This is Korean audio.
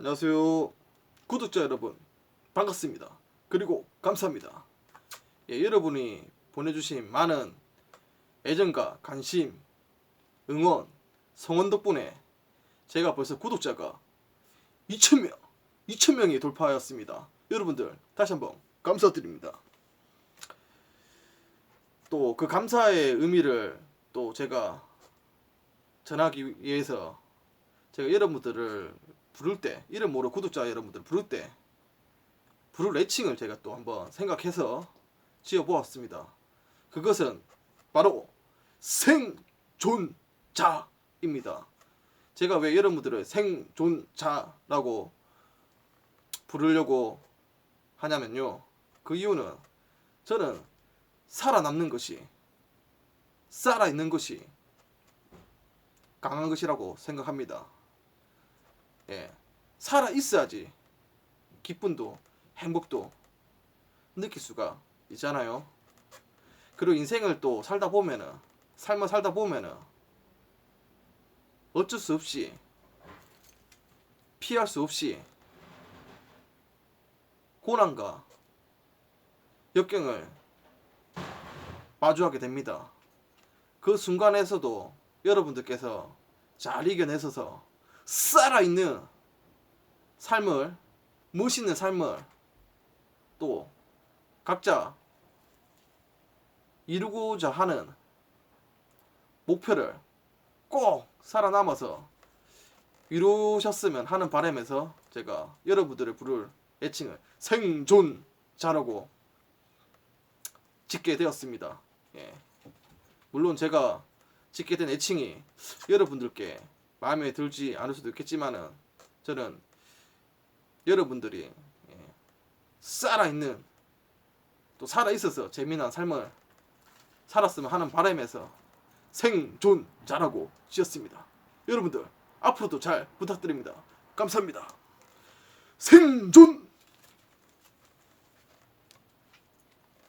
안녕하세요. 구독자 여러분. 반갑습니다. 그리고 감사합니다. 예, 여러분이 보내주신 많은 애정과 관심, 응원, 성원 덕분에 제가 벌써 구독자가 2,000명, 2,000명이 돌파하였습니다. 여러분들 다시 한번 감사드립니다. 또 그 감사의 의미를 또 제가 전하기 위해서 제가 여러분들을 부를 때 이름 모르 구독자 여러분들 부를 때 부를 애칭을 제가 또 한번 생각해서 지어 보았습니다. 그것은 바로 생존자입니다. 제가 왜 여러분들을 생존자라고 부르려고 하냐면요. 그 이유는 저는 살아남는 것이 살아있는 것이 강한 것이라고 생각합니다. 예. 살아 있어야지 기쁨도 행복도 느낄 수가 있잖아요. 그리고 인생을 또 살다 보면은 삶을 살다 보면은 어쩔 수 없이 피할 수 없이 고난과 역경을 마주하게 됩니다. 그 순간에서도 여러분들께서 잘 이겨내셔서 살아있는 삶을 멋있는 삶을 또 각자 이루고자 하는 목표를 꼭 살아남아서 이루셨으면 하는 바람에서 제가 여러분들을 부를 애칭을 생존자라고 짓게 되었습니다. 예. 물론 제가 짓게 된 애칭이 여러분들께 마음에 들지 않을 수도 있겠지만은 저는 여러분들이 예, 살아 있는 또 살아 있어서 재미난 삶을 살았으면 하는 바람에서 생존자라고 지었습니다. 여러분들 앞으로도 잘 부탁드립니다. 감사합니다. 생존